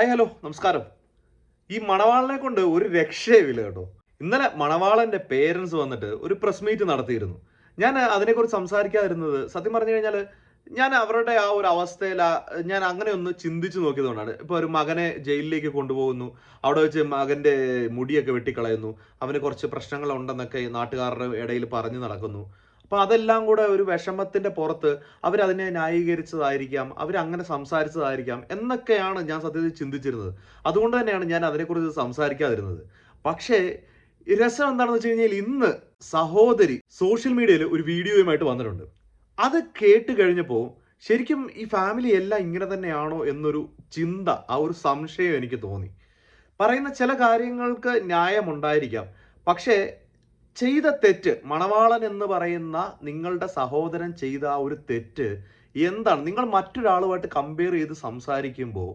Hi hello നമസ്കാരം. ഈ മണവാളനെ കൊണ്ട് ഒരു രക്ഷയുമില്ല കേട്ടോ. ഇന്നലെ മണവാളന്റെ പേരൻസ് വന്നിട്ട് ഒരു പ്രസ് മീറ്റ് നടത്തിയിരുന്നു. ഞാൻ അതിനെക്കുറിച്ച് സംസാരിക്കാതിരുന്നത് സത്യം പറഞ്ഞു കഴിഞ്ഞാൽ ഞാൻ അവരുടെ ആ ഒരു അവസ്ഥയിൽ ഞാൻ അങ്ങനെ ഒന്ന് ചിന്തിച്ചു നോക്കിയതുകൊണ്ടാണ്. ഇപ്പോൾ ഒരു മകനെ ജയിലിലേക്ക് കൊണ്ടുപോകുന്നു. അവിടെ വെച്ച് മകന്റെ മുടിയൊക്കെ വെട്ടിക്കളയുന്നു. അവന് കുറച്ച് പ്രശ്നങ്ങൾ ഉണ്ടെന്നൊക്കെ നാട്ടുകാരുടെ ഇടയിൽ പറഞ്ഞു നടക്കുന്നു. അപ്പൊ അതെല്ലാം കൂടെ ഒരു വിഷമത്തിന്റെ പുറത്ത് അവരതിനെ ന്യായീകരിച്ചതായിരിക്കാം അവരങ്ങനെ സംസാരിച്ചതായിരിക്കാം എന്നൊക്കെയാണ് ഞാൻ സത്യത്തിൽ ചിന്തിച്ചിരുന്നത്. അതുകൊണ്ട് തന്നെയാണ് ഞാൻ അതിനെക്കുറിച്ച് സംസാരിക്കാതിരുന്നത്. പക്ഷേ രസം എന്താണെന്ന് വെച്ച് കഴിഞ്ഞാൽ ഇന്ന് സഹോദരി സോഷ്യൽ മീഡിയയിൽ ഒരു വീഡിയോയുമായിട്ട് വന്നിട്ടുണ്ട്. അത് കേട്ട് കഴിഞ്ഞപ്പോൾ ശരിക്കും ഈ ഫാമിലി എല്ലാം ഇങ്ങനെ തന്നെയാണോ എന്നൊരു ചിന്ത ആ ഒരു സംശയം എനിക്ക് തോന്നി. പറയുന്ന ചില കാര്യങ്ങൾക്ക് ന്യായമുണ്ടായിരിക്കാം. പക്ഷേ ചെയ്ത തെറ്റ് മണവാളൻ എന്ന് പറയുന്ന നിങ്ങളുടെ സഹോദരൻ ചെയ്ത ആ ഒരു തെറ്റ് എന്താണ്? നിങ്ങൾ മറ്റൊരാളുമായിട്ട് കമ്പയർ ചെയ്ത് സംസാരിക്കുമ്പോൾ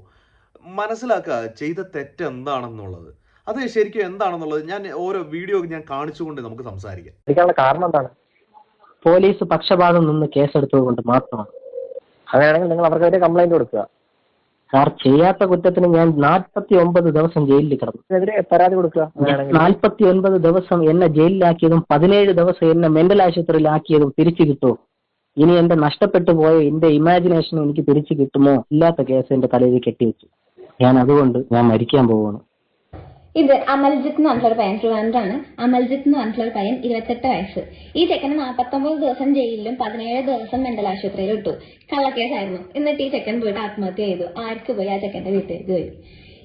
മനസ്സിലാക്കുക ചെയ്ത തെറ്റ് എന്താണെന്നുള്ളത്. അത് ശരിക്കും എന്താണെന്നുള്ളത് ഞാൻ ഓരോ വീഡിയോ ഞാൻ കാണിച്ചുകൊണ്ട് നമുക്ക് സംസാരിക്കാം. കാരണം എന്താണ്? പോലീസ് പക്ഷപാതം നിന്ന് കേസെടുത്തത് കൊണ്ട് മാത്രമാണ്. അങ്ങനെയാണെങ്കിൽ നിങ്ങൾ അവർക്കെതിരെ കംപ്ലൈന്റ് കൊടുക്കുക. സാർ ചെയ്യാത്ത കുറ്റത്തിന് ഞാൻ നാൽപ്പത്തി ഒമ്പത് ദിവസം ജയിലിൽ കിടന്നു. പരാതി കൊടുക്കുക നാൽപ്പത്തി ഒൻപത് ദിവസം എന്നെ ജയിലിലാക്കിയതും പതിനേഴ് ദിവസം എന്നെ മെന്റൽ ആശുപത്രിയിലാക്കിയതും തിരിച്ചു കിട്ടുമോ? ഇനി എന്റെ നഷ്ടപ്പെട്ടു പോയ എന്റെ ഇമാജിനേഷൻ എനിക്ക് തിരിച്ചു കിട്ടുമോ? ഇല്ലാത്ത കേസ് എന്റെ തലയിൽ കെട്ടിവെച്ചു. ഞാൻ അതുകൊണ്ട് ഞാൻ മരിക്കാൻ പോവുകയാണ്. ഇത് അമൽജിത്ത് എന്ന് പറഞ്ഞിട്ടുള്ള പയ്യൻ ട്രിവാൻഡ്രാണ് അമൽജിത്ത് എന്ന് പറഞ്ഞിട്ടുള്ള ഒരു പയ്യൻ ഇരുപത്തെട്ട് വയസ്സ്. ഈ ചെക്കന് നാൽപ്പത്തൊമ്പത് ദിവസം ജയിലിലും പതിനേഴ് ദിവസം മെന്റൽ ആശുപത്രിയിലും ഇട്ടു. കള്ളക്കേസായിരുന്നു. എന്നിട്ട് ഈ ചെക്കൻ പോയിട്ട് ആത്മഹത്യ ചെയ്തു. ആർക്ക് പോയി? ആ ചെക്കന്റെ വീട്ടിലേക്ക് പോയി.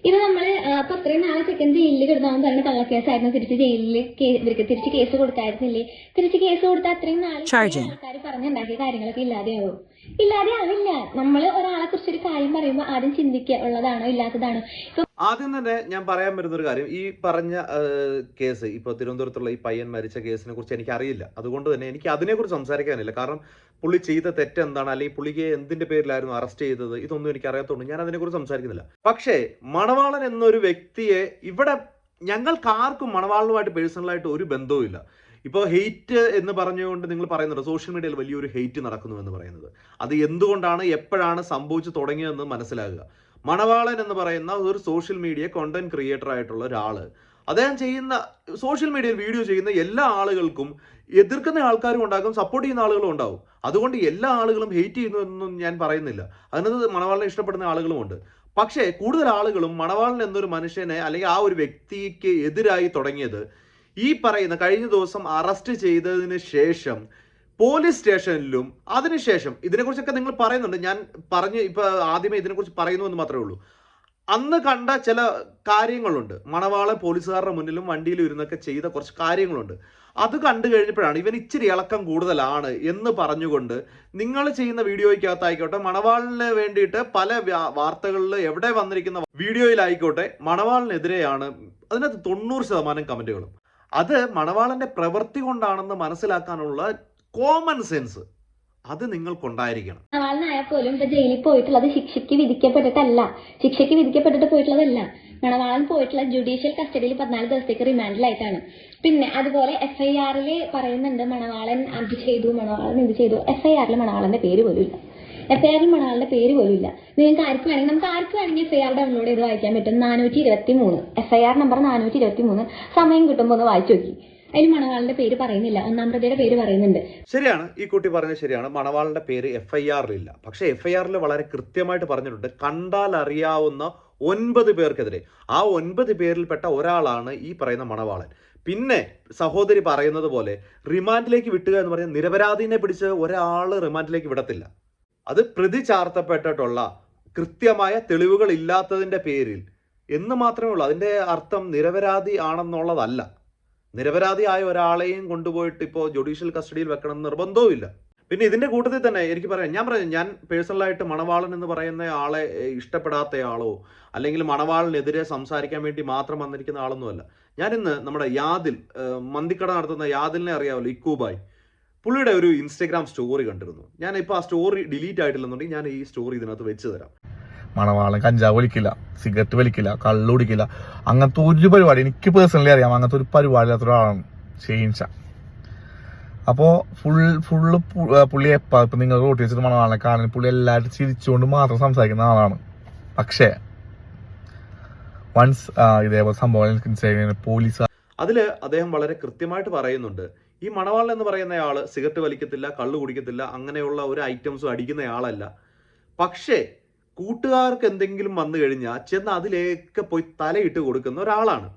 ഇത് നമ്മൾ അപ്പൊ അത്രയും നാളെ ചെക്കൻ ജയിലിൽ കിടന്നവൻ തന്നെ കള്ളക്കേസായിരുന്നു. തിരിച്ച് ജയിലിൽ ഇവർക്ക് തിരിച്ച് കേസ് കൊടുക്കായിരുന്നില്ലേ? തിരിച്ച് കേസ് കൊടുത്താൽ അത്രയും നാളെ. ആൾക്കാർ പറഞ്ഞുണ്ടാക്കിയ കാര്യങ്ങളൊക്കെ ഇല്ലാതെയാവും. ഇല്ലാതെ ആവില്ല. നമ്മൾ ഒരാളെ കുറിച്ച് ഒരു കാര്യം പറയുമ്പോൾ ആദ്യം ചിന്തിക്കുക ഉള്ളതാണോ ഇല്ലാത്തതാണോ? ഇപ്പൊ ആദ്യം തന്നെ ഞാൻ പറയാൻ വരുന്ന ഒരു കാര്യം. ഈ പറഞ്ഞ കേസ് ഇപ്പോൾ തിരുവനന്തപുരത്തുള്ള ഈ പയ്യൻ മരിച്ച കേസിനെ കുറിച്ച് എനിക്ക് അറിയില്ല അതുകൊണ്ട് തന്നെ എനിക്ക് അതിനെക്കുറിച്ച് സംസാരിക്കാനില്ല. കാരണം പുള്ളി ചെയ്ത തെറ്റ് എന്താണ്? അല്ലെങ്കിൽ പുള്ളിക്ക് എന്തിന്റെ പേരിലായിരുന്നു അറസ്റ്റ് ചെയ്തത്? ഇതൊന്നും എനിക്ക് അറിയാത്തതുകൊണ്ട് ഞാൻ അതിനെക്കുറിച്ച് സംസാരിക്കുന്നില്ല. പക്ഷേ മണവാളൻ എന്നൊരു വ്യക്തിയെ ഇവിടെ ഞങ്ങൾക്ക് ആർക്കും മണവാളനുമായിട്ട് പേഴ്സണലായിട്ട് ഒരു ബന്ധവും ഇല്ല ഇപ്പോൾ ഹെയ്റ്റ് എന്ന് പറഞ്ഞുകൊണ്ട് നിങ്ങൾ പറയുന്നുണ്ട് സോഷ്യൽ മീഡിയയിൽ വലിയൊരു ഹെയ്റ്റ് നടക്കുന്നു എന്ന് പറയുന്നത്. അത് എന്തുകൊണ്ടാണ് എപ്പോഴാണ് സംഭവിച്ചു തുടങ്ങിയതെന്ന് മനസ്സിലാകുക. മണവാളൻ എന്ന് പറയുന്ന ഒരു സോഷ്യൽ മീഡിയ കോണ്ടന്റ് ക്രിയേറ്റർ ആയിട്ടുള്ള ഒരാൾ അദ്ദേഹം ചെയ്യുന്ന സോഷ്യൽ മീഡിയയിൽ വീഡിയോ ചെയ്യുന്ന എല്ലാ ആളുകൾക്കും എതിർക്കുന്ന ആൾക്കാരും ഉണ്ടാകും സപ്പോർട്ട് ചെയ്യുന്ന ആളുകളും ഉണ്ടാവും. അതുകൊണ്ട് എല്ലാ ആളുകളും ഹെയ്റ്റ് ചെയ്യുന്നു എന്നൊന്നും ഞാൻ പറയുന്നില്ല. അതിനകത്ത് മണവാളിനെ ഇഷ്ടപ്പെടുന്ന ആളുകളുമുണ്ട് പക്ഷേ കൂടുതൽ ആളുകളും മണവാളൻ എന്നൊരു മനുഷ്യനെ അല്ലെങ്കിൽ ആ ഒരു വ്യക്തിക്ക് എതിരായി തുടങ്ങിയത് ഈ പറയുന്ന കഴിഞ്ഞ ദിവസം അറസ്റ്റ് ചെയ്തതിന് ശേഷം പോലീസ് സ്റ്റേഷനിലും അതിനുശേഷം ഇതിനെക്കുറിച്ചൊക്കെ നിങ്ങൾ പറയുന്നുണ്ട്. ഞാൻ പറഞ്ഞ് ഇപ്പൊ ആദ്യമേ ഇതിനെക്കുറിച്ച് പറയുന്നു എന്ന് മാത്രമേ ഉള്ളൂ. അന്ന് കണ്ട ചില കാര്യങ്ങളുണ്ട്. മണവാളെ പോലീസുകാരുടെ മുന്നിലും വണ്ടിയിലും ഇരുന്നൊക്കെ ചെയ്ത കുറച്ച് കാര്യങ്ങളുണ്ട്. അത് കണ്ടു കഴിഞ്ഞപ്പോഴാണ് ഇവൻ ഇച്ചിരി ഇളക്കം കൂടുതലാണ് എന്ന് പറഞ്ഞുകൊണ്ട് നിങ്ങൾ ചെയ്യുന്ന വീഡിയോയ്ക്കകത്തായിക്കോട്ടെ മണവാളിന് വേണ്ടിയിട്ട് പല വാർത്തകളിൽ എവിടെ വന്നിരിക്കുന്ന വീഡിയോയിലായിക്കോട്ടെ മണവാളിനെതിരെയാണ് അതിനകത്ത് തൊണ്ണൂറ് ശതമാനം കമന്റുകളും അത് മണവാളന്റെ പ്രവൃത്തി കൊണ്ടാണെന്ന് മനസ്സിലാക്കാനുള്ള കോമൺ സെൻസ് അത് നിങ്ങൾക്കുണ്ടായിരിക്കണം. മണവാളനായാൽ പോലും ഇപ്പൊ ജയിലിൽ പോയിട്ടുള്ളത് ശിക്ഷയ്ക്ക് വിധിക്കപ്പെട്ടിട്ടല്ല. ശിക്ഷയ്ക്ക് വിധിക്കപ്പെട്ടിട്ട് പോയിട്ടുള്ളതല്ല. മണവാളൻ പോയിട്ടുള്ള ജുഡീഷ്യൽ കസ്റ്റഡിയിൽ പതിനാല് ദിവസത്തേക്ക് റിമാൻഡിലായിട്ടാണ് പിന്നെ അതുപോലെ എഫ്ഐആറിൽ പറയുന്നുണ്ട് മണവാളൻ അത് ചെയ്തു മണവാളൻ ഇത് ചെയ്തു. എഫ്ഐആറിൽ മണവാളന്റെ പേര് പോലും ഇല്ല. എഫ് ഐ ആറിൽ മണവാളന്റെ പേര് പോലും ഇല്ല. നിങ്ങൾക്ക് ആർക്ക് വേണമെങ്കിൽ നമുക്ക് ആർക്ക് വേണമെങ്കിൽ എഫ് ഐ ആർ ഡൗൺലോഡ് ചെയ്ത് വായിക്കാൻ പറ്റും. നാനൂറ്റി ഇരുപത്തി മൂന്ന് എഫ് ഐ ആർ നമ്പർ നാനൂറ്റി ഇരുപത്തി മൂന്ന് സമയം കിട്ടുമ്പോൾ ഒന്ന് വായിച്ചു നോക്കി. അതിൽ മണവാളിന്റെ പേര് പറയുന്നില്ല. ഒന്നാം പ്രതിയുടെ പേര് പറയുന്നുണ്ട്. ശരിയാണ്. ഈ കുട്ടി പറഞ്ഞത് ശരിയാണ്. മണവാളിന്റെ പേര് എഫ് ഐ ആറിലില്ല പക്ഷെ എഫ് ഐ ആറിൽ വളരെ കൃത്യമായിട്ട് പറഞ്ഞിട്ടുണ്ട്. കണ്ടാൽ അറിയാവുന്ന ഒൻപത് പേർക്കെതിരെ. ആ ഒൻപത് പേരിൽപ്പെട്ട ഒരാളാണ് ഈ പറയുന്ന മണവാളൻ. പിന്നെ സഹോദരി പറയുന്നത് പോലെ റിമാൻഡിലേക്ക് വിട്ടുക എന്ന് പറഞ്ഞാൽ നിരപരാധീനെ പിടിച്ച് ഒരാൾ റിമാൻഡിലേക്ക് വിടത്തില്ല. അത് പ്രതി ചാർത്തപ്പെട്ടിട്ടുള്ള കൃത്യമായ തെളിവുകൾ ഇല്ലാത്തതിന്റെ പേരിൽ എന്ന് മാത്രമേ ഉള്ളൂ. അതിന്റെ അർത്ഥം നിരപരാധി ആണെന്നുള്ളതല്ല. നിരപരാധിയായ ഒരാളെയും കൊണ്ടുപോയിട്ട് ഇപ്പോൾ ജുഡീഷ്യൽ കസ്റ്റഡിയിൽ വെക്കണം നിർബന്ധവുമില്ല. പിന്നെ ഇതിന്റെ കൂട്ടത്തിൽ തന്നെ എനിക്ക് പറയാം. ഞാൻ പറയാം ഞാൻ പേഴ്സണലായിട്ട് മണവാളൻ എന്ന് പറയുന്ന ആളെ ഇഷ്ടപ്പെടാത്തയാളോ അല്ലെങ്കിൽ മണവാളിനെതിരെ സംസാരിക്കാൻ വേണ്ടി മാത്രം വന്നിരിക്കുന്ന ആളൊന്നുമല്ല. ഞാൻ ഇന്ന് നമ്മുടെ യാദിൽ മന്തിക്കട നടത്തുന്ന യാദിലിനെ അറിയാമല്ലോ ഇക്കൂബായ്. പുള്ളിയുടെ ഒരു ഇൻസ്റ്റാഗ്രാം സ്റ്റോറി കണ്ടിരുന്നു. ഞാൻ ഇപ്പോൾ ആ സ്റ്റോറി ഡിലീറ്റ് ആയിട്ടില്ലെന്നുണ്ടെങ്കിൽ ഞാൻ ഈ സ്റ്റോറി ഇതിനകത്ത് വെച്ച് തരാം. മണവാളൻ കഞ്ചാവ് വലിക്കില്ല സിഗരറ്റ് വലിക്കില്ല കള്ളു കുടിക്കില്ല. അങ്ങനത്തെ ഒരു പരിപാടി എനിക്ക് പേഴ്സണലി അറിയാം. അങ്ങനത്തെ ഒരു പരിപാടി അത്ര ഒരാളാണ് ഷെയിൻഷ അപ്പോ ഫുൾ ഫുള്ള് പുള്ളി എപ്പോ ഇപ്പൊ നിങ്ങൾ റോട്ടി വെച്ചിട്ട് മണവാളനെ കാണാൻ പുള്ളി എല്ലാവരും ചിരിച്ചുകൊണ്ട് മാത്രം സംസാരിക്കുന്ന ആളാണ്. പക്ഷേ വൺസ് ഇതേപോലെ സംഭവം പോലീസ് അതിൽ അദ്ദേഹം വളരെ കൃത്യമായിട്ട് പറയുന്നുണ്ട്. ഈ മണവാളൻ എന്ന് പറയുന്നയാൾ സിഗരറ്റ് വലിക്കത്തില്ല കള്ളു കുടിക്കത്തില്ല അങ്ങനെയുള്ള ഒരു ഐറ്റംസും അടിക്കുന്നയാളല്ല പക്ഷേ കൂട്ടുകാർക്ക് എന്തെങ്കിലും വന്നു കഴിഞ്ഞാൽ ചെന്ന് അതിലേക്ക് പോയി തലയിട്ട് കൊടുക്കുന്ന ഒരാളാണ്.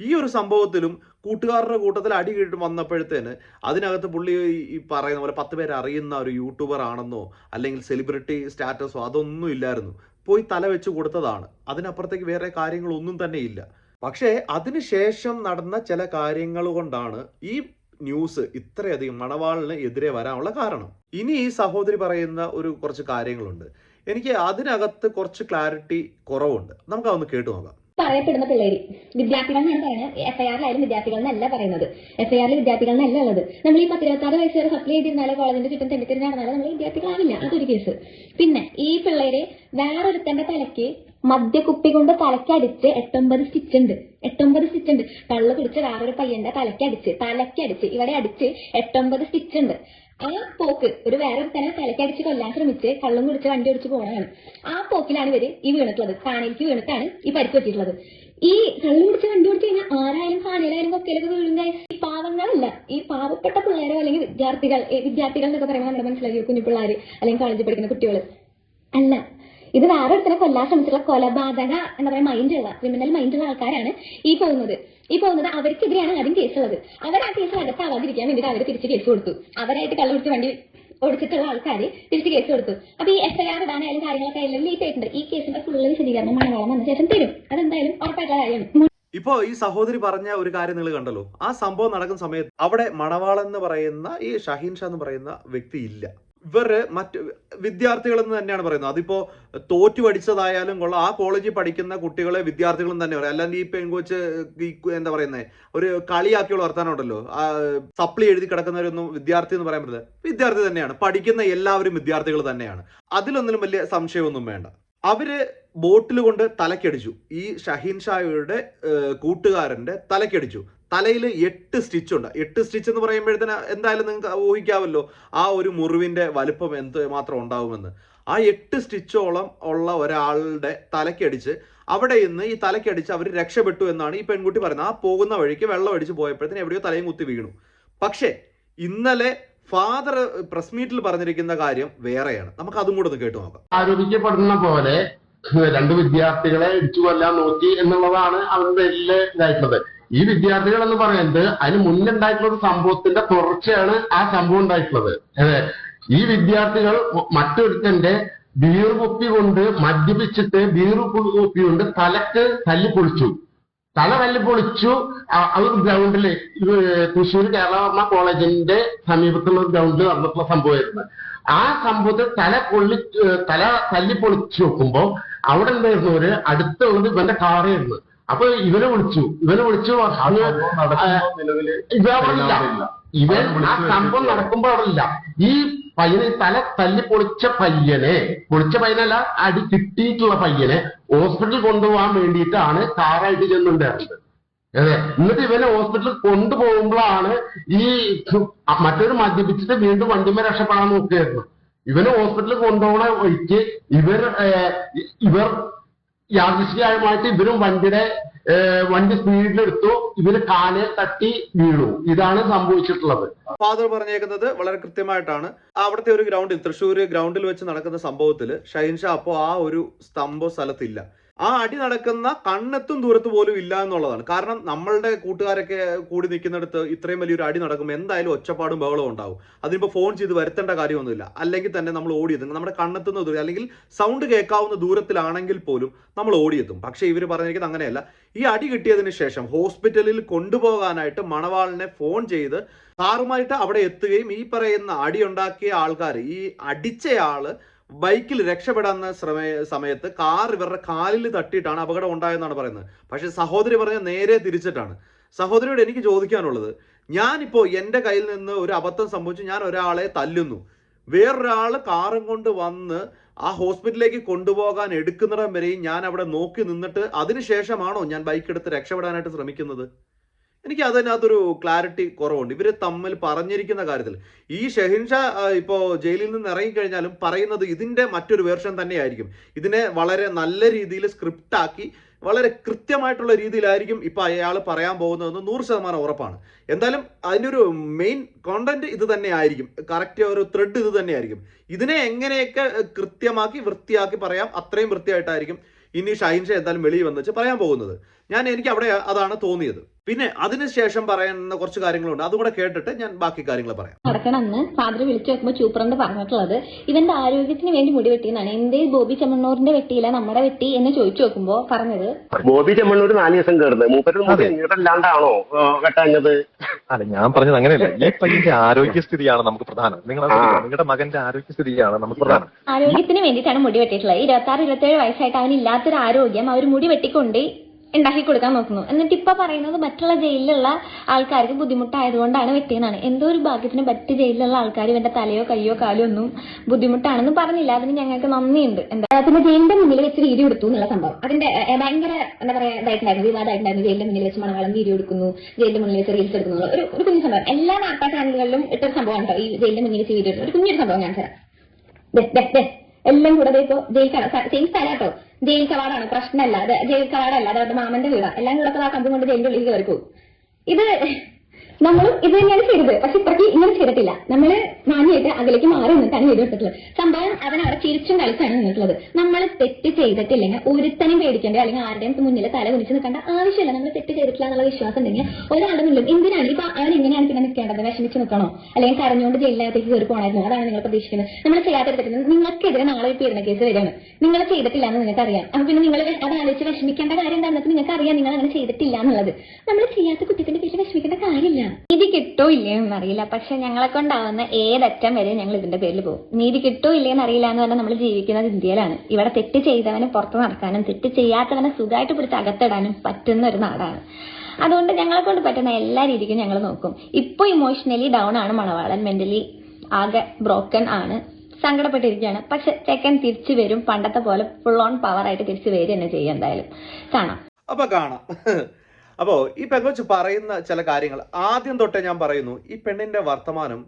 ഈ ഒരു സംഭവത്തിലും കൂട്ടുകാരുടെ കൂട്ടത്തിൽ അടി കിട്ടി വന്നപ്പോഴത്തേന് അതിനകത്ത് പുള്ളി ഈ പറയുന്ന പോലെ പത്ത് പേര് അറിയുന്ന ഒരു യൂട്യൂബർ ആണെന്നോ അല്ലെങ്കിൽ സെലിബ്രിറ്റി സ്റ്റാറ്റസോ അതൊന്നും ഇല്ലായിരുന്നു. പോയി തല വെച്ച് കൊടുത്തതാണ്. അതിനപ്പുറത്തേക്ക് വേറെ കാര്യങ്ങളൊന്നും തന്നെ ഇല്ല. പക്ഷേ അതിനുശേഷം നടന്ന ചില കാര്യങ്ങൾ കൊണ്ടാണ് ഈ ന്യൂസ് ഇത്രയധികം മണവാളിന് എതിരെ വരാനുള്ള കാരണം. ഇനി ഈ സഹോദരി പറയുന്ന ഒരു കുറച്ച് കാര്യങ്ങളുണ്ട്. എനിക്ക് അതിനകത്ത് കുറച്ച് ക്ലാരിറ്റി കുറവുണ്ട്. നമുക്ക് അതൊന്ന് കേട്ടു നോക്കാം. പറയപ്പെടുന്ന പിള്ളേര്. വിദ്യാർത്ഥികൾ എന്നാണ് പറയുന്നത് എഫ് ഐ ആറിലായാലും വിദ്യാർത്ഥികൾ എന്നല്ല പറയുന്നത്. എഫ് ഐ ആറിൽ വിദ്യാർത്ഥികൾ എന്നല്ല ഉള്ളത്. നമ്മൾ ഈ പത്തിരുപത്താറ് വയസ്സ് വരെ സപ്ലൈ ചെയ്തിരുന്നാലോ കോളേജിന്റെ ചുറ്റും തെണ്ടിത്തിരി നടന്നാലോ നമ്മൾ വിദ്യാർത്ഥികളാവില്ല. അതൊരു കേസ് പിന്നെ ഈ പിള്ളേര് വേറൊരുത്തന്റെ തലയ്ക്ക് മദ്യക്കുപ്പി കൊണ്ട് തലക്കടിച്ച് എട്ടൊമ്പത് സ്റ്റിച്ച് ഉണ്ട് എട്ടൊമ്പത് സ്റ്റിച്ച് ഉണ്ട് കള്ള് പിടിച്ച് വേറൊരു പയ്യന്റെ തലക്കടിച്ച് തലക്കടിച്ച് ഇവിടെ അടിച്ച് എട്ടൊമ്പത് സ്റ്റിച്ച് ഉണ്ട് ആ പോക്ക് ഒരു വേറൊരു തന്നെ തലക്കടിച്ച് കൊല്ലാൻ ശ്രമിച്ച് കള്ളും കുടിച്ച് വണ്ടി ഓടിച്ച് പോകണതാണ് ആ പോക്കിലാണ് ഇവർ ഈ വീണിട്ടുള്ളത് കാനയിലേക്ക് വീണിട്ടാണ് ഈ പരിക്ക് പറ്റിയിട്ടുള്ളത്. ഈ കള്ളു കുടിച്ച് വണ്ടി ഓടിച്ച് കഴിഞ്ഞാൽ ആരായാലും കാനയിലായാലും കൊക്കയിലൊക്കെ വീഴും guys. ഈ പാവങ്ങളല്ല. ഈ പാവപ്പെട്ട പിള്ളേരോ അല്ലെങ്കിൽ വിദ്യാർത്ഥികൾ വിദ്യാർത്ഥികൾ എന്നൊക്കെ പറയുമ്പോൾ നമ്മുടെ മനസ്സിലാക്കി കുഞ്ഞു പിള്ളേർ അല്ലെങ്കിൽ കോളേജിൽ പഠിക്കുന്ന കുട്ടികൾ അല്ല ഇത് വേറെ ഒരുത്തിനെ കൊല്ലാൻ ശ്രമിച്ചിട്ടുള്ള കൊലപാതക എന്താ പറയാ മൈൻഡുള്ള ക്രിമിനൽ മൈൻഡുള്ള ആൾക്കാരാണ് ഈ പോകുന്നത്. ഈ പോകുന്നത് അവർക്കെതിരെയാണ് ആദ്യം കേസുള്ളത്. അവർ ആ കേസ് അകത്താവാതിരിക്കാൻ വേണ്ടിയിട്ട് അവർ തിരിച്ച് കേസ് കൊടുത്തു. അവരായിട്ട് കള്ളു കൊടുത്ത് വണ്ടി ഓടിച്ചിട്ടുള്ള ആൾക്കാർ തിരിച്ച് കേസ് കൊടുത്തു. അപ്പൊ ഈ എഫ് ഐ ആർ ഇടാനായാലും കാര്യങ്ങളൊക്കെ ആയാലും ഈ ആയിട്ടുണ്ട്. ഈ കേസിന്റെ ഫുള്ള് വിശദീകരണം മലയാളം വന്ന ശേഷം തരും. അതെന്തായാലും ഉറപ്പായിട്ടുള്ള കാര്യമാണ്. ഇപ്പോ ഈ സഹോദരി പറഞ്ഞ ഒരു കാര്യം നിങ്ങൾ കണ്ടല്ലോ. ആ സംഭവം നടക്കുന്ന സമയത്ത് അവിടെ മണവാളൻ എന്ന് പറയുന്ന ഈ ഷഹീൻ ഷാ എന്ന് പറയുന്ന വ്യക്തി ഇല്ല. ഇവർ മറ്റ് വിദ്യാർത്ഥികളെന്ന് തന്നെയാണ് പറയുന്നത്. അതിപ്പോ തോറ്റു പഠിച്ചതായാലും കൊള്ളാം. ആ കോളേജിൽ പഠിക്കുന്ന കുട്ടികളെ വിദ്യാർത്ഥികളും തന്നെ പറയാം. അല്ലാണ്ട് ഈ പെൺകൊച്ച് എന്താ പറയുന്നത് ഒരു കളിയാക്കിയുള്ള വളർത്താനുണ്ടല്ലോ ആ സപ്ലി എഴുതി കിടക്കുന്നവരൊന്നും വിദ്യാർത്ഥി എന്ന് പറയാൻ പറ്റില്ല. വിദ്യാർത്ഥി തന്നെയാണ്. പഠിക്കുന്ന എല്ലാവരും വിദ്യാർത്ഥികൾ തന്നെയാണ്. അതിലൊന്നിലും വലിയ സംശയമൊന്നും വേണ്ട. അവർ ബോട്ടിൽ കൊണ്ട് തലക്കടിച്ചു. ഈ ഷഹീൻ ഷായുടെ കൂട്ടുകാരന്റെ തലക്കടിച്ചു. തലയിൽ എട്ട് സ്റ്റിച്ച് ഉണ്ട്. എട്ട് സ്റ്റിച്ച് എന്ന് പറയുമ്പോഴത്തേന് എന്തായാലും നിങ്ങൾക്ക് ഊഹിക്കാമല്ലോ ആ ഒരു മുറിവിന്റെ വലുപ്പം എന്ത് മാത്രം ഉണ്ടാവുമെന്ന്. ആ എട്ട് സ്റ്റിച്ചോളം ഉള്ള ഒരാളുടെ തലക്കടിച്ച് അവിടെ നിന്ന് ഈ തലക്കടിച്ച് അവർ രക്ഷപ്പെട്ടു എന്നാണ് ഈ പെൺകുട്ടി പറയുന്നത്. ആ പോകുന്ന വഴിക്ക് വെള്ളം അടിച്ച് പോയപ്പോഴത്തേന് എവിടെയോ തലയും കുത്തി വീണു. പക്ഷേ ഇന്നലെ ഫാദർ പ്രസ് മീറ്റിൽ പറഞ്ഞിരിക്കുന്ന കാര്യം വേറെയാണ്. നമുക്ക് അതും കൂടെ ഒന്ന് കേട്ടു നോക്കാം. ആരോപിക്കപ്പെടുന്ന പോലെ രണ്ട് വിദ്യാർത്ഥികളെ ഇടിച്ചു കൊല്ലാൻ നോക്കി എന്നുള്ളതാണ് അവരുടെ ഇതായിട്ടുള്ളത്. ഈ വിദ്യാർത്ഥികൾ എന്ന് പറയുന്നത് അതിന് മുന്നുണ്ടായിട്ടുള്ള ഒരു സംഭവത്തിന്റെ തുടർച്ചയാണ് ആ സംഭവം ഉണ്ടായിട്ടുള്ളത്. അതെ. ഈ വിദ്യാർത്ഥികൾ മറ്റൊരുത്തന്റെ ബീർകുപ്പി കൊണ്ട് മദ്യപിച്ചിട്ട് ബീർകുപ്പി കൊണ്ട് തലക്ക് തല്ലി പൊളിച്ചു. തല തല്ലി പൊളിച്ചു. ആ ഗ്രൗണ്ടിൽ തൃശ്ശൂർ കേരളവർമ്മ കോളേജിന്റെ സമീപത്തുള്ള ഗ്രൗണ്ടിൽ നടന്നിട്ടുള്ള സംഭവമായിരുന്നു. ആ സംഭവത്തിൽ തല പൊള്ളി തല തല്ലി പൊളിച്ചു നോക്കുമ്പോ അവിടെ എന്തായിരുന്നു? ഒരു അടുത്തുള്ളത് ഇവന്റെ കാറായിരുന്നു. അപ്പൊ ഇവനെ വിളിച്ചു. ഇവനെ വിളിച്ചു അവിടെ ഇവൻ ആ സംഭവം നടക്കുമ്പോ അവിടെ ഇല്ല. ഈ പയ്യനെ തല തല്ലി പൊളിച്ച പയ്യനെ പൊളിച്ച പയ്യനല്ല അടി കിട്ടിയിട്ടുള്ള പയ്യനെ ഹോസ്പിറ്റലിൽ കൊണ്ടുപോകാൻ വേണ്ടിയിട്ടാണ് കാറായിട്ട് ചെന്നുണ്ടായിരുന്നത് അതെ. എന്നിട്ട് ഇവനെ ഹോസ്പിറ്റലിൽ കൊണ്ടുപോകുമ്പോഴാണ് ഈ മറ്റൊരു മദ്യപിച്ചിട്ട് വീണ്ടും വണ്ടിമേ രക്ഷപ്പെടാൻ നോക്കുകയായിരുന്നു. ഇവനെ ഹോസ്പിറ്റലിൽ കൊണ്ടുപോകണ വഴിക്ക് ഇവർ ഇവർ യാദൃശ്ചികമായിട്ട് ഇവരും വണ്ടിയുടെ വണ്ടി സ്പീഡിലെടുത്തു ഇവർ കാലെ തട്ടി വീണു. ഇതാണ് സംഭവിച്ചിട്ടുള്ളത്. ഫാദർ പറഞ്ഞേക്കുന്നത് വളരെ കൃത്യമായിട്ടാണ്. അവിടുത്തെ ഒരു ഗ്രൗണ്ടിൽ തൃശ്ശൂർ ഗ്രൗണ്ടിൽ വെച്ച് നടക്കുന്ന സംഭവത്തിൽ ഷൈൻഷാ അപ്പോ ആ ഒരു സ്തംഭ സ്ഥലത്തില്ല. ആ അടി നടക്കുന്ന കണ്ണെത്തും ദൂരത്ത് പോലും ഇല്ല എന്നുള്ളതാണ്. കാരണം നമ്മളുടെ കൂട്ടുകാരൊക്കെ കൂടി നിൽക്കുന്നിടത്ത് ഇത്രയും വലിയൊരു അടി നടക്കുമ്പോൾ എന്തായാലും ഒച്ചപ്പാടും ബഹളവും ഉണ്ടാവും. അതിനിപ്പോൾ ഫോൺ ചെയ്ത് വരുത്തേണ്ട കാര്യമൊന്നുമില്ല. അല്ലെങ്കിൽ തന്നെ നമ്മൾ ഓടിയെത്തും. നമ്മുടെ കണ്ണെത്തുന്ന ദൂരം അല്ലെങ്കിൽ സൗണ്ട് കേൾക്കാവുന്ന ദൂരത്തിലാണെങ്കിൽ പോലും നമ്മൾ ഓടിയെത്തും. പക്ഷേ ഇവർ പറഞ്ഞിരിക്കുന്നത് അങ്ങനെയല്ല. ഈ അടി കിട്ടിയതിന് ശേഷം ഹോസ്പിറ്റലിൽ കൊണ്ടുപോകാനായിട്ട് മണവാളിനെ ഫോൺ ചെയ്ത് കാറുമായിട്ട് അവിടെ എത്തുകയും ഈ പറയുന്ന അടി ഉണ്ടാക്കിയ ആൾക്കാർ ഈ അടിച്ചയാൾ ബൈക്കിൽ രക്ഷപ്പെടാവുന്ന ശ്രമ സമയത്ത് കാർ ഇവരുടെ കാലിൽ തട്ടിയിട്ടാണ് അപകടം ഉണ്ടായതെന്നാണ് പറയുന്നത്. പക്ഷേ സഹോദരി പറഞ്ഞ നേരെ തിരിച്ചിട്ടാണ്. സഹോദരിയോട് എനിക്ക് ചോദിക്കാനുള്ളത് ഞാനിപ്പോൾ എന്റെ കയ്യിൽ നിന്ന് ഒരു അബദ്ധം സംഭവിച്ചു ഞാൻ ഒരാളെ തല്ലുന്നു. വേറൊരാൾ കാറും കൊണ്ട് വന്ന് ആ ഹോസ്പിറ്റലിലേക്ക് കൊണ്ടുപോകാൻ എടുക്കുന്നിടം വരെയും ഞാൻ അവിടെ നോക്കി നിന്നിട്ട് അതിനുശേഷമാണോ ഞാൻ ബൈക്ക് എടുത്ത് രക്ഷപ്പെടാനായിട്ട് ശ്രമിക്കുന്നത്? എനിക്ക് അതിനകത്തൊരു ക്ലാരിറ്റി കുറവുണ്ട്. ഇവർ തമ്മിൽ പറഞ്ഞിരിക്കുന്ന കാര്യത്തിൽ. ഈ ഷെഹിൻഷ ഇപ്പോൾ ജയിലിൽ നിന്ന് ഇറങ്ങിക്കഴിഞ്ഞാലും പറയുന്നത് ഇതിന്റെ മറ്റൊരു വേർഷൻ തന്നെയായിരിക്കും. ഇതിനെ വളരെ നല്ല രീതിയിൽ സ്ക്രിപ്റ്റ് ആക്കി വളരെ കൃത്യമായിട്ടുള്ള രീതിയിലായിരിക്കും ഇപ്പൊ അയാൾ പറയാൻ പോകുന്നതെന്ന് നൂറ് ശതമാനം ഉറപ്പാണ്. എന്തായാലും അതിന്റെ ഒരു മെയിൻ കോണ്ടന്റ് ഇത് തന്നെ ആയിരിക്കും കറക്റ്റ് ഒരു ത്രെഡ് ഇത് തന്നെയായിരിക്കും. ഇതിനെ എങ്ങനെയൊക്കെ കൃത്യമാക്കി വൃത്തിയാക്കി പറയാം അത്രയും വൃത്തിയായിട്ടായിരിക്കും ഇനി ഷൈൻ ഷാ എന്തായാലും വെളിയിൽ വന്ന് വെച്ച് പറയാൻ പോകുന്നത്. ഞാൻ എനിക്ക് അവിടെ അതാണ് തോന്നിയത്. പിന്നെ അതിനുശേഷം പറയുന്ന കുറച്ച് കാര്യങ്ങളുണ്ട്. അതുകൂടെ കേട്ടിട്ട് ഞാൻ ബാക്കി കാര്യങ്ങൾ പറയാം. നടക്കണമെന്ന് ഫാദർ വിളിച്ചു വെക്കുമ്പോൾ ചൂപ്രണ്ട് പറഞ്ഞിട്ടുള്ളത്. ഇവന്റെ ആരോഗ്യത്തിന് വേണ്ടി മുടി വെട്ടിയെന്നാണ്. എന്തേ ബോബി ചെമ്മണ്ണൂറിന്റെ വെട്ടിയില്ല നമ്മുടെ വെട്ടി എന്ന് ചോദിച്ചു നോക്കുമ്പോ പറഞ്ഞത്? ബോബി ചെമ്മണ്ണൂർ നാല് ദിവസം കയറുന്നത്. മൂപ്പരല്ലാണ്ടാണോ വെട്ടാഞ്ഞത് അല്ല ഞാൻ പറഞ്ഞത് അങ്ങനെയല്ല. ഈ പയ്യന്റെ ആരോഗ്യസ്ഥിതിയാണ് നമുക്ക് പ്രധാനം. നിങ്ങൾ നിങ്ങളുടെ മകന്റെ ആരോഗ്യസ്ഥിതിയാണ് നമുക്ക് പ്രധാനം. ആരോഗ്യത്തിന് വേണ്ടിയിട്ടാണ് മുടി വെട്ടിയിട്ടുള്ളത്. ഇരുപത്തി ആറ് ഇരുപത്തേഴ് വയസ്സായിട്ട് അവന് ഇല്ലാത്തൊരു ആരോഗ്യം അവർ മുടി വെട്ടിക്കൊണ്ട് ഉണ്ടാക്കി കൊടുക്കാൻ നോക്കുന്നു. എന്നിട്ട് ഇപ്പൊ പറയുന്നത് മറ്റുള്ള ജയിലിലുള്ള ആൾക്കാർക്ക് ബുദ്ധിമുട്ടായതുകൊണ്ടാണ് വെട്ടിയെന്നാണ് എന്തോ ഒരു ഭാഗ്യത്തിന് മറ്റ് ജയിലിലുള്ള ആൾക്കാർ ഇവന്റെ തലയോ കയ്യോ കാലോ ഒന്നും ബുദ്ധിമുട്ടാണെന്ന് പറഞ്ഞില്ല. അതിന് ഞങ്ങൾക്ക് നന്ദിയുണ്ട്. എന്താ പിന്നെ ജയിലിന്റെ മുന്നിൽ വെച്ച് വീഡിയോ എടുത്തു എന്നുള്ള സംഭവം. അതിന്റെ ഭയങ്കര എന്താ പറയാ ഇതായിട്ടുണ്ടായിരുന്നു വിവാദമായിട്ടുണ്ടായിരുന്നു. ജയിലിന്റെ മുന്നിൽ വെച്ച് മണവാളം വീഡിയോ എടുക്കുന്നു ജയിലിന്റെ മുന്നിൽ വെച്ച് റീൽസ് എടുക്കുന്നു. ഒരു ഒരു കുഞ്ഞു സംഭവം. എല്ലാ വാർത്താ ചാനലുകളിലും ഇട്ടൊരു സംഭവമാണ് കേട്ടോ ഈ ജയിലിന്റെ മുന്നിൽ വെച്ച് വീഡിയോ ഒരു കുഞ്ഞൊരു സംഭവം ഞാൻ തരാം. എല്ലാം കൂടെ ഇപ്പോ ജയിൽ സെയിം സ്ഥലം സ്ഥലാട്ടോ ജയിൽ കവാടാണ് പ്രശ്നമല്ല. അത് ജയിൽ കവാടല്ല അതായത് മാമന്റെ വീടാ. എല്ലാം കൂടെ ആ കമ്പും കൊണ്ട് ജയിലിന്റെ ഉള്ളിൽ കയറി ഇത് നമ്മളും ഇത് തന്നെയാണ് ചെയ്തത്. പക്ഷെ ഇത്രയ്ക്ക് ഇങ്ങനെ ചെയ്തിട്ടില്ല. നമ്മൾ മാന്യായിട്ട് അകലേക്ക് മാറി നിന്നിട്ടാണ് വീഡിയോ എടുത്തിട്ടുള്ളത്. സംഭവം അവൻ അവിടെ ചിരിച്ചും കളിച്ചാണ് നിന്നിട്ടുള്ളത്. നമ്മൾ തെറ്റ് ചെയ്തിട്ടില്ലെങ്കിൽ ഒരുത്തനെയും പേടിക്കേണ്ട അല്ലെങ്കിൽ ആരുടെയും മുന്നിൽ തല കുനിച്ച് നിൽക്കേണ്ട ആവശ്യമില്ല. നമ്മൾ തെറ്റ് ചെയ്തിട്ടില്ല എന്നുള്ള വിശ്വാസം ഉണ്ടെങ്കിൽ ഒരാളുടെ മുന്നിൽ എന്തിനാണ്? ഇപ്പൊ അവൻ എങ്ങനെയാണ് പിന്നെ നിൽക്കേണ്ടത്? വിഷമിച്ച് നിൽക്കണോ? അല്ലെങ്കിൽ കരഞ്ഞുകൊണ്ട് ജയിലിനകത്തേക്ക് കയറി പോകണമായിരുന്നു അതാണ് നിങ്ങൾ പ്രതീക്ഷിക്കുന്നത്. നമ്മൾ ചെയ്യാത്ത നിങ്ങൾക്കെതിരെ നാളെ ഒരു പീഡന കേസ് വരികയാണ്. നിങ്ങൾ ചെയ്തിട്ടില്ല എന്ന് നിങ്ങൾക്ക് അറിയാം. അപ്പൊ പിന്നെ നിങ്ങൾ അത് ആലോചിച്ച് വിഷമിക്കേണ്ട കാര്യം എന്താണെന്ന് നിങ്ങൾക്ക് അറിയാം. നിങ്ങൾ അങ്ങനെ ചെയ്തിട്ടില്ല എന്നുള്ളത്. നമ്മൾ ചെയ്യാത്ത കുറ്റത്തിന്റെ പേരിൽ വിഷമിക്കേണ്ട കാര്യമില്ല. നീതി കിട്ടോ ഇല്ലയോ എന്നറിയില്ല. പക്ഷെ ഞങ്ങളെ കൊണ്ടാവുന്ന ഏതറ്റം വരെ ഞങ്ങൾ ഇതിന്റെ പേരിൽ പോകും. നീതി കിട്ടോ ഇല്ലയോ എന്നറിയില്ല എന്ന് പറഞ്ഞാൽ നമ്മൾ ജീവിക്കുന്നത് ഇന്ത്യയിലാണ്. ഇവിടെ തെറ്റ് ചെയ്തവനെ പുറത്ത് നടക്കാനും തെറ്റ് ചെയ്യാത്തവനെ സുഖമായിട്ട് പിടിച്ച് അകത്തിടാനും പറ്റുന്ന ഒരു നാടാണ്. അതുകൊണ്ട് ഞങ്ങളെ കൊണ്ട് പറ്റുന്ന എല്ലാ രീതിക്കും ഞങ്ങൾ നോക്കും. ഇപ്പോൾ ഇമോഷണലി ഡൗൺ ആണ് മണവാളൻ. മെന്റലി ആകെ ബ്രോക്കൺ ആണ്. സങ്കടപ്പെട്ടിരിക്കുകയാണ്. പക്ഷെ ചെക്കൻ തിരിച്ചു വരും. പണ്ടത്തെ പോലെ ഫുൾ ഓൺ പവർ ആയിട്ട് തിരിച്ചു വരും എന്നെ ചെയ്യും എന്തായാലും. കാണാം. അപ്പൊ കാണാം. അപ്പോ ഈ പെങ്കൊച്ച് പറയുന്ന ചില കാര്യങ്ങൾ ആദ്യം തൊട്ടേ ഞാൻ പറയുന്നു ഈ പെണ്ണിന്റെ വർത്തമാനം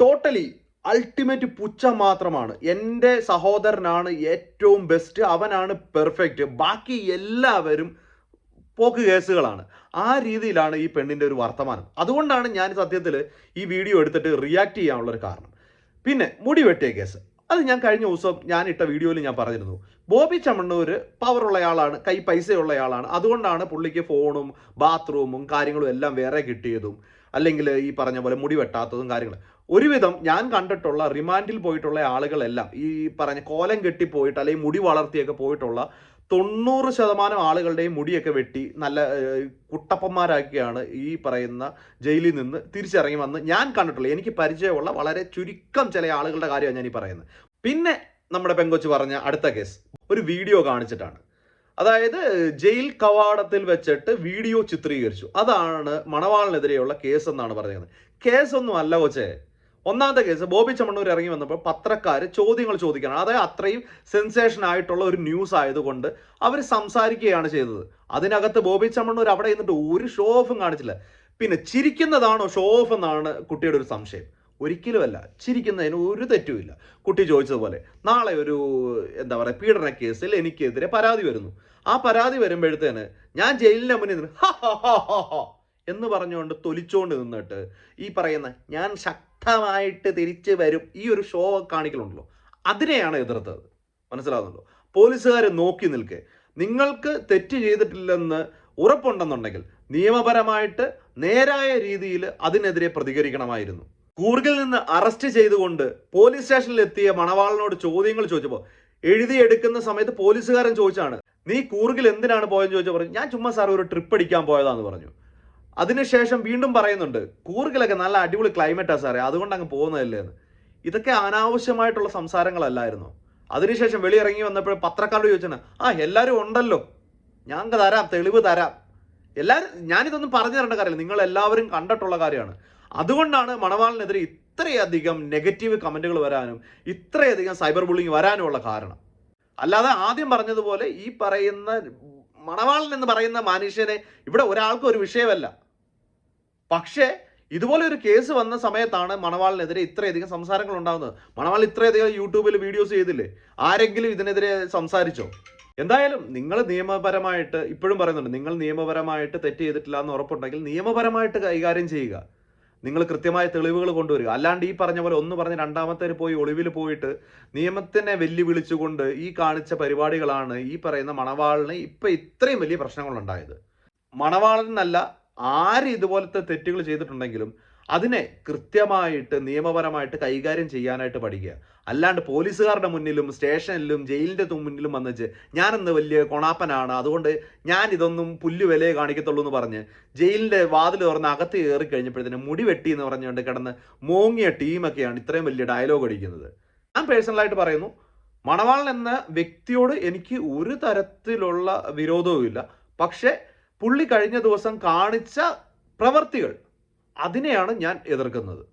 ടോട്ടലി അൾട്ടിമേറ്റ് പുച്ഛം മാത്രമാണ്. എന്റെ സഹോദരനാണ് ഏറ്റവും ബെസ്റ്റ് അവനാണ് പെർഫെക്റ്റ് ബാക്കി എല്ലാവരും പോക്ക് കേസുകളാണ്. ആ രീതിയിലാണ് ഈ പെണ്ണിന്റെ ഒരു വർത്തമാനം. അതുകൊണ്ടാണ് ഞാൻ സത്യത്തിൽ ഈ വീഡിയോ എടുത്തിട്ട് റിയാക്ട് ചെയ്യാനുള്ളൊരു കാരണം. പിന്നെ മുടി വെട്ടിയ കേസ്. അത് ഞാൻ കഴിഞ്ഞ ദിവസം ഞാൻ ഇട്ട വീഡിയോയിൽ ഞാൻ പറഞ്ഞിരുന്നു. ബോബി ചമ്മണ്ണൂര് പവറുള്ള ആളാണ് കൈ പൈസയുള്ള ആളാണ് അതുകൊണ്ടാണ് പുള്ളിക്ക് ഫോണും ബാത്റൂമും കാര്യങ്ങളും എല്ലാം വേറെ കിട്ടിയതും. അല്ലെങ്കിൽ ഈ പറഞ്ഞ പോലെ മുടി വെട്ടാത്തതും കാര്യങ്ങൾ ഒരുവിധം ഞാൻ കണ്ടിട്ടുള്ള റിമാൻഡിൽ പോയിട്ടുള്ള ആളുകളെല്ലാം ഈ പറഞ്ഞ കോലം കെട്ടി പോയിട്ട് അല്ലെങ്കിൽ മുടി വളർത്തിയൊക്കെ പോയിട്ടുള്ള തൊണ്ണൂറ് ശതമാനം ആളുകളുടെയും മുടിയൊക്കെ വെട്ടി നല്ല കുട്ടപ്പന്മാരാക്കിയാണ് ഈ പറയുന്ന ജയിലിൽ നിന്ന് തിരിച്ചിറങ്ങി വന്ന് ഞാൻ കണ്ടിട്ടുള്ളൂ എനിക്ക് പരിചയമുള്ള വളരെ ചുരുക്കം ചില ആളുകളുടെ കാര്യമാണ് ഞാൻ ഈ പറയുന്നത്. പിന്നെ നമ്മുടെ പെങ്കൊച്ച് പറഞ്ഞ അടുത്ത കേസ് ഒരു വീഡിയോ കാണിച്ചിട്ടാണ്. അതായത് ജയിൽ കവാടത്തിൽ വെച്ചിട്ട് വീഡിയോ ചിത്രീകരിച്ചു. അതാണ് മണവാളിനെതിരെയുള്ള കേസ് എന്നാണ് പറയുന്നത് കേസൊന്നും അല്ല കൊച്ചേ. ഒന്നാമത്തെ കേസ് ബോബി ചമ്മണ്ണൂർ ഇറങ്ങി വന്നപ്പോൾ പത്രക്കാർ ചോദ്യങ്ങൾ ചോദിക്കണം അതായത് അത്രയും സെൻസേഷൻ ആയിട്ടുള്ള ഒരു ന്യൂസ് ആയതുകൊണ്ട് അവർ സംസാരിക്കുകയാണ് ചെയ്തത്. അതിനകത്ത് ബോബി ചമ്മണ്ണൂർ അവിടെ ഇരുന്നിട്ട് ഒരു ഷോ ഓഫും കാണിച്ചില്ല. പിന്നെ ചിരിക്കുന്നതാണോ ഷോ ഓഫ് എന്നാണ് കുട്ടിയുടെ ഒരു സംശയം. ഒരിക്കലുമല്ല. ചിരിക്കുന്നതിന് ഒരു തെറ്റുമില്ല കുട്ടി ചോദിച്ചതുപോലെ നാളെ ഒരു എന്താ പറയുക പീഡന കേസിൽ എനിക്കെതിരെ പരാതി വരുന്നു. ആ പരാതി വരുമ്പോഴത്തേന് ഞാൻ ജയിലിന്റെ മുന്നിൽ നിന്ന് എന്ന് പറഞ്ഞുകൊണ്ട് തൊലിച്ചുകൊണ്ട് നിന്നിട്ട് ഈ പറയുന്ന ഞാൻ ശക്തമായിട്ട് തിരിച്ചു വരും. ഈ ഒരു ഷോ കാണിക്കലുണ്ടല്ലോ. അതിനെയാണ് എതിർത്തത്. മനസ്സിലാകുന്നുണ്ടോ പോലീസുകാർ നോക്കി നിൽക്കെ. നിങ്ങൾക്ക് തെറ്റ് ചെയ്തിട്ടില്ലെന്ന് ഉറപ്പുണ്ടെന്നുണ്ടെങ്കിൽ നിയമപരമായിട്ട് നേരായ രീതിയിൽ അതിനെതിരെ പ്രതികരിക്കണമായിരുന്നു. കൂർഗിൽ നിന്ന് അറസ്റ്റ് ചെയ്തുകൊണ്ട് പോലീസ് സ്റ്റേഷനിൽ എത്തിയ മണവാളനോട് ചോദ്യങ്ങൾ ചോദിച്ചപ്പോൾ എഴുതിയെടുക്കുന്ന സമയത്ത് പോലീസുകാരൻ ചോദിച്ചാണ് നീ കൂർഗിൽ എന്തിനാണ് പോയെന്ന് ചോദിച്ചാൽ പറഞ്ഞു ഞാൻ ചുമ്മാ സാർ ഒരു ട്രിപ്പ് അടിക്കാൻ പോയതാന്ന് പറഞ്ഞു. അതിനുശേഷം വീണ്ടും പറയുന്നുണ്ട് കൂർഗിലൊക്കെ നല്ല അടിപൊളി ക്ലൈമറ്റാണ് സാറേ അതുകൊണ്ട് അങ്ങ് പോകുന്നതല്ലേ എന്ന് ഇതൊക്കെ അനാവശ്യമായിട്ടുള്ള സംസാരങ്ങളല്ലായിരുന്നു. അതിനുശേഷം വെളിയിറങ്ങി വന്നപ്പോൾ പത്രക്കാരോട് ചോദിച്ചാണ് ആ എല്ലാവരും ഉണ്ടല്ലോ. ഞങ്ങൾക്ക് തരാം തെളിവ് തരാം. എല്ലാവരും ഞാനിതൊന്നും പറഞ്ഞു തരേണ്ട കാര്യമില്ല. നിങ്ങൾ എല്ലാവരും കണ്ടിട്ടുള്ള കാര്യമാണ്. അതുകൊണ്ടാണ് മണവാളിനെതിരെ ഇത്രയധികം നെഗറ്റീവ് കമന്റുകൾ വരാനും ഇത്രയധികം സൈബർ ബുള്ളിങ് വരാനുമുള്ള കാരണം. അല്ലാതെ ആദ്യം പറഞ്ഞതുപോലെ ഈ പറയുന്ന മണവാളൻ എന്ന് പറയുന്ന മനുഷ്യനെ ഇവിടെ ഒരാൾക്കും ഒരു വിഷയമല്ല. പക്ഷേ ഇതുപോലെ ഒരു കേസ് വന്ന സമയത്താണ് മണവാളിനെതിരെ ഇത്രയധികം സംസാരങ്ങൾ ഉണ്ടാകുന്നത് മണവാൾ ഇത്രയധികം യൂട്യൂബിൽ വീഡിയോസ് ചെയ്തില്ലേ? ആരെങ്കിലും ഇതിനെതിരെ സംസാരിച്ചോ? എന്തായാലും നിങ്ങൾ നിയമപരമായിട്ട് ഇപ്പോഴും പറയുന്നുണ്ട് നിങ്ങൾ നിയമപരമായിട്ട് തെറ്റ് ചെയ്തിട്ടില്ല എന്ന് ഉറപ്പുണ്ടെങ്കിൽ നിയമപരമായിട്ട് കൈകാര്യം ചെയ്യുക. നിങ്ങൾ കൃത്യമായ തെളിവുകൾ കൊണ്ടുവരിക. അല്ലാണ്ട് ഈ പറഞ്ഞ പോലെ ഒന്ന് പറഞ്ഞ് രണ്ടാമത്തേര് പോയി ഒളിവിൽ പോയിട്ട് നിയമത്തിനെ വെല്ലുവിളിച്ചുകൊണ്ട് ഈ കാണിച്ച പരിപാടികളാണ് ഈ പറയുന്ന മണവാളിന് ഇപ്പം ഇത്രയും വലിയ പ്രശ്നങ്ങളുണ്ടായത്. മണവാളൻ എന്നല്ല ആര് ഇതുപോലത്തെ തെറ്റുകൾ ചെയ്തിട്ടുണ്ടെങ്കിലും അതിനെ കൃത്യമായിട്ട് നിയമപരമായിട്ട് കൈകാര്യം ചെയ്യാനായിട്ട് പഠിക്കുക. അല്ലാണ്ട് പോലീസുകാരുടെ മുന്നിലും സ്റ്റേഷനിലും ജയിലിന്റെ മുന്നിലും വന്നിച്ച് ഞാനെന്ന് വലിയ കൊണാപ്പനാണ് അതുകൊണ്ട് ഞാൻ ഇതൊന്നും പുല്ല് വിലയെ കാണിക്കത്തുള്ളൂ എന്ന് പറഞ്ഞ് ജയിലിന്റെ വാതിൽ തുറന്ന് അകത്ത് കയറി കഴിഞ്ഞപ്പോഴത്തേന് മുടി വെട്ടി എന്ന് പറഞ്ഞുകൊണ്ട് കിടന്ന് മോങ്ങിയ ടീമൊക്കെയാണ് ഇത്രയും വലിയ ഡയലോഗ് അടിക്കുന്നത്. ഞാൻ പേഴ്സണലായിട്ട് പറയുന്നു മണവാളൻ എന്ന വ്യക്തിയോട് എനിക്ക് ഒരു തരത്തിലുള്ള വിരോധവുമില്ല. പക്ഷേ പുള്ളി കഴിഞ്ഞ ദിവസം കാണിച്ച പ്രവർത്തികൾ അതിനെയാണ് ഞാൻ എതിർക്കുന്നത്.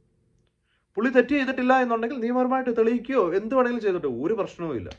പുള്ളി തെറ്റ് ചെയ്തിട്ടില്ല എന്നുണ്ടെങ്കിൽ നിയമപരമായിട്ട് തെളിയിക്കുകയോ എന്ത് വേണമെങ്കിലും ചെയ്തിട്ട് ഒരു പ്രശ്നവും ഇല്ല